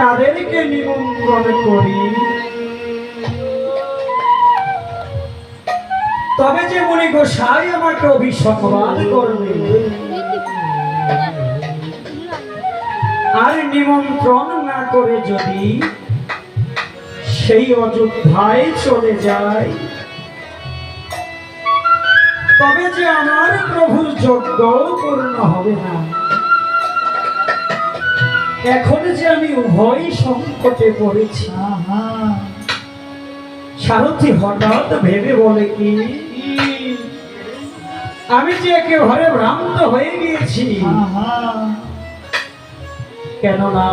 তাদেরকে নিমন্ত্রণ করি। তবে যে মনে গোসাই আমাকে অভিসংবাদ করবে। আর নিমন্ত্রণ না করে যদি সেই অযোধ্যায় চলে যায়। তবে যে আমার প্রভুর যজ্ঞ পূর্ণ হবে না। এখন যে আমি উভয় সংকটে পড়েছি। সারথি হঠাৎ ভেবে বলে কি? আমি যে একেবারে ভ্রান্ত হয়ে গিয়েছি। কেননা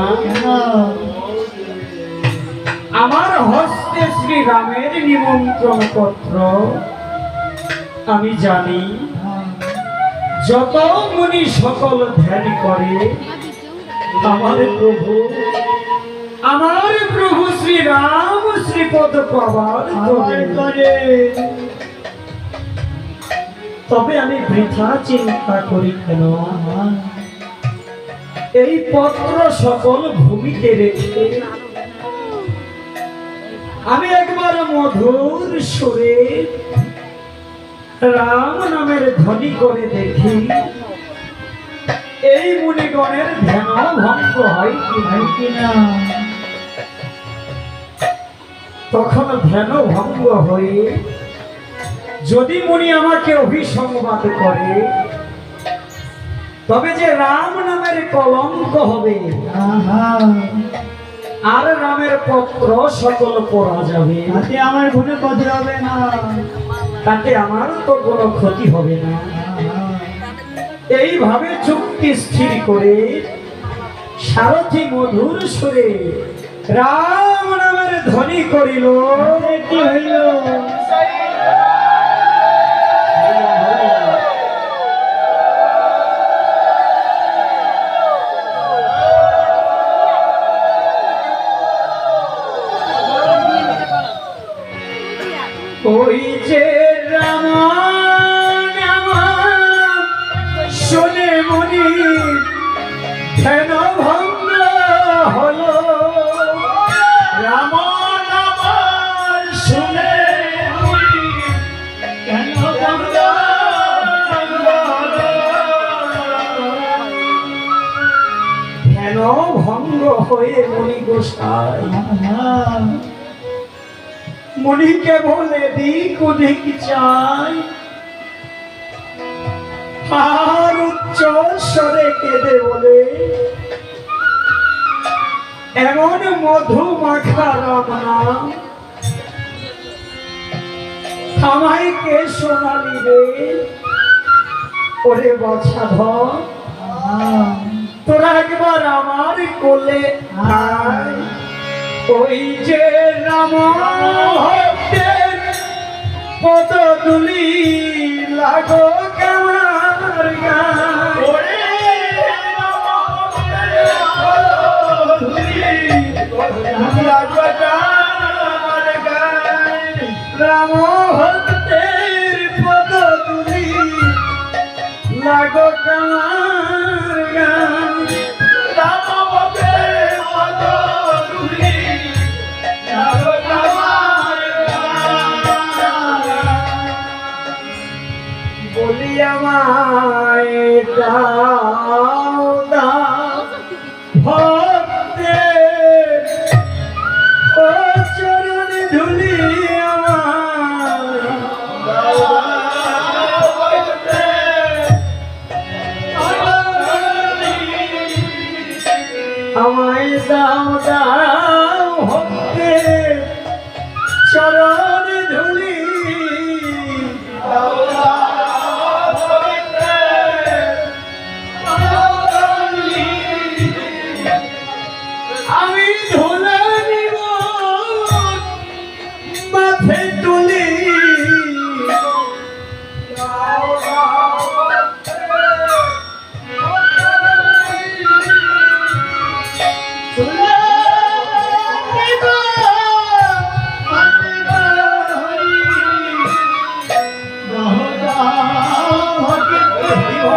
আমার হস্তে শ্রী রামের নিমন্ত্রণ পত্র আমি জানি। যত মুনি সকল ধ্যান করে আমার প্রভু। আমার প্রভু শ্রী রাম শ্রীপদ পাবার করে। তবে আমি বৃথা চিন্তা করি কেন? এই পত্র সকল ভূমিতে রেখে আমি একবার মধুর সুরে রাম নামের ধ্বনি করে দেখি। এই মুনিগণের ধ্যান ভঙ্গ হয় কি কিনা? তখন ধ্যান ভঙ্গ হয়ে যদি মুনি আমাকে অভিসংবাদ করে তবে যে রাম নামের কলঙ্ক হবে আর রামের পত্র সকল পড়া যাবে। তাতে আমার কোনো কথা হবে না। তাতে আমার তো কোনো ক্ষতি হবে না। এইভাবে চুক্তি স্থির করে সারথি মধুর সুরে রাম নামের ধ্বনি করিল। হইল? হয়ে মনি গোসাই। আহা মনিকে বলে দিক ওদিক চাই? আর উচ্চ স্বরে কেঁদে বলে, এমন মধু মাখা রমনা আমায় কে সোনালি রে? ওরে বাছা ধর তোরা একবার আমার কোলে ওই যে রাম ভক্তের পদ তুলি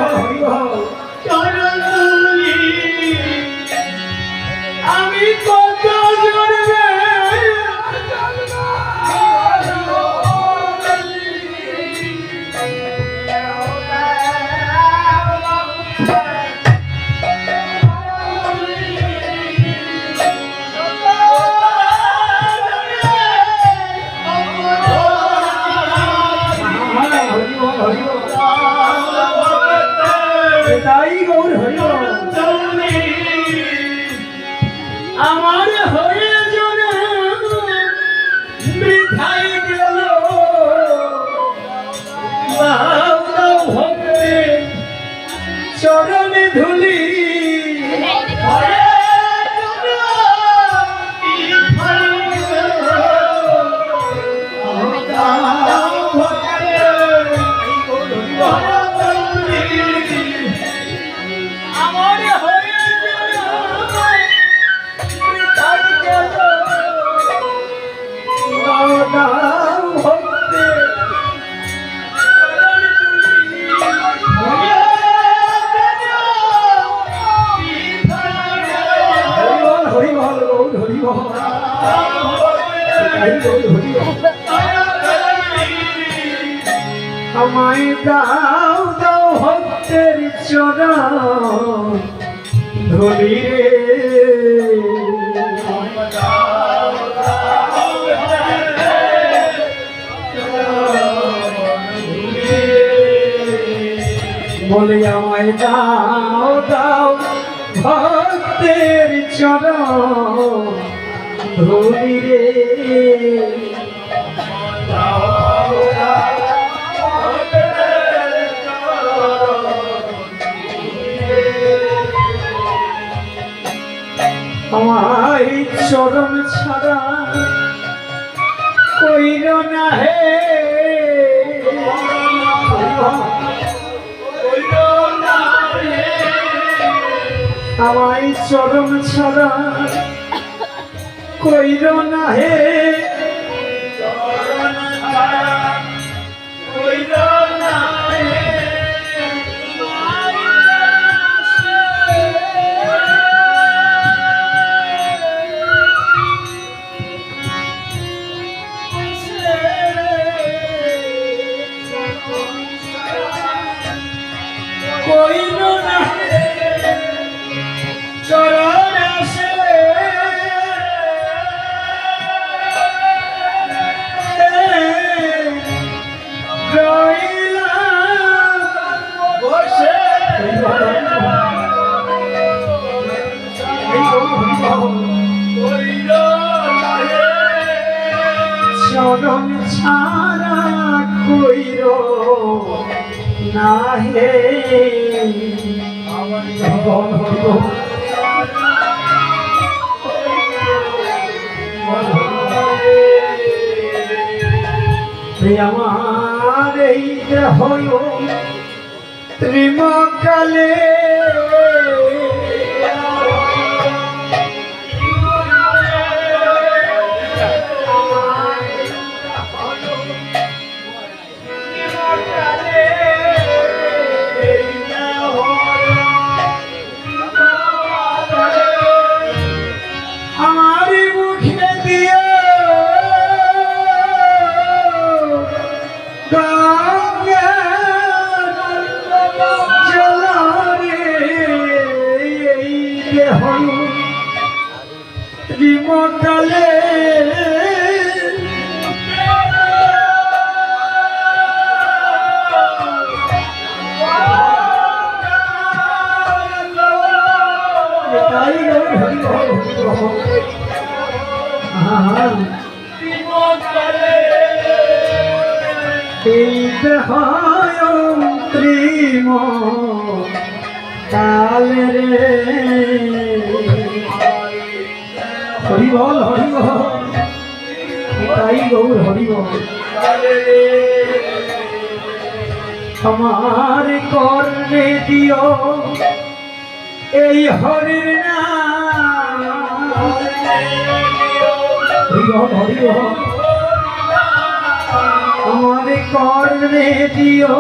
아 চরণে ধুলি দাও দাও ভক্তের চরণ। ধরি রে। বলে আমায় দাও দাও ভক্তের চরণ। ধরি রে। চরণ ছাড়া কইর না হে। আমায় চরম ছাড়া কইর না হে। ছাড়া কইর না হে আমার এই দেহ ত্রিমকালে দেহায় ত্রিম কালে রে বল হরি তাই গৌর হরি বল আমার কর্ণে দিও। এই হরির নাম হরি বল হরি বল আমার কর্ণে দিও।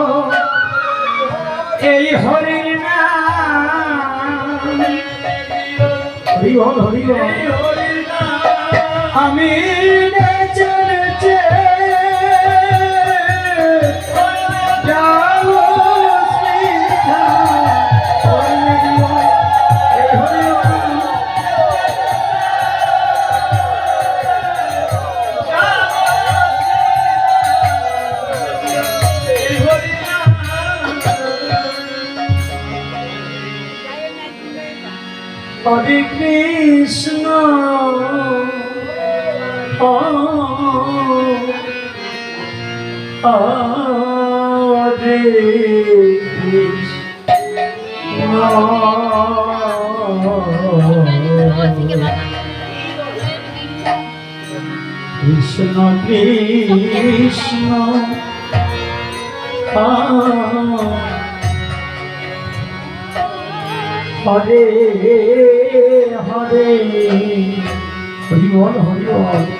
এই হরির নাম হরি বল আমি কৃষ্ণ কৃষ্ণ হরে হরে হরি বল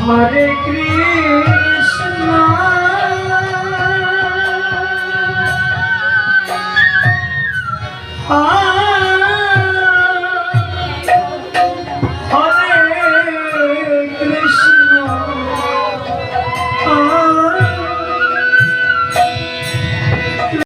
হরে কৃষ্ণ হরে